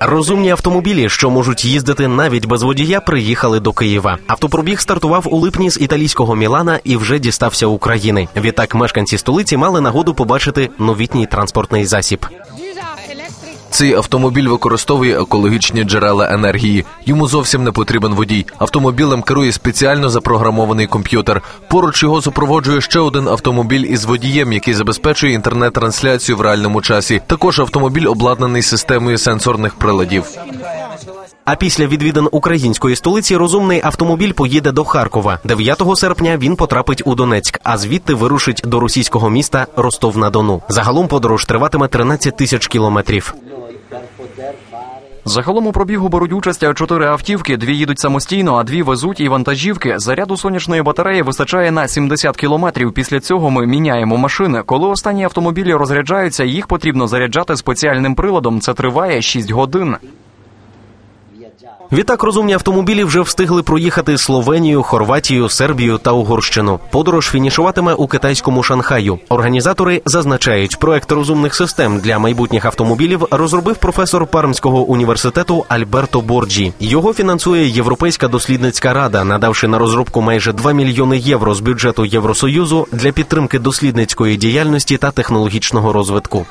Розумні автомобілі, що можуть їздити навіть без водія, приїхали до Києва. Автопробіг стартував у липні з італійського Мілана і вже дістався України. Відтак мешканці столиці мали нагоду побачити новітній транспортний засіб. Цей автомобіль використовує екологічні джерела енергії. Йому зовсім не потрібен водій. Автомобілем керує спеціально запрограмований комп'ютер. Поруч його супроводжує ще один автомобіль із водієм, який забезпечує інтернет-трансляцію в реальному часі. Також автомобіль обладнаний системою сенсорних приладів. А після відвідин української столиці розумний автомобіль поїде до Харкова. 9 серпня він потрапить у Донецьк, а звідти вирушить до російського міста Ростов-на-Дону. Загалом подорож триватиме 13 тисяч кілометрів. Загалом у пробігу беруть участь чотири автівки. Дві їдуть самостійно, а дві везуть і вантажівки. Заряду сонячної батареї вистачає на 70 кілометрів. Після цього ми міняємо машини. Коли останні автомобілі розряджаються, їх потрібно заряджати спеціальним приладом. Це триває 6 годин. Відтак розумні автомобілі вже встигли проїхати Словенію, Хорватію, Сербію та Угорщину. Подорож фінішуватиме у китайському Шанхаю. Організатори зазначають, проект розумних систем для майбутніх автомобілів розробив професор Пармського університету Альберто Борджі. Його фінансує Європейська дослідницька рада, надавши на розробку майже 2 мільйони євро з бюджету Євросоюзу для підтримки дослідницької діяльності та технологічного розвитку.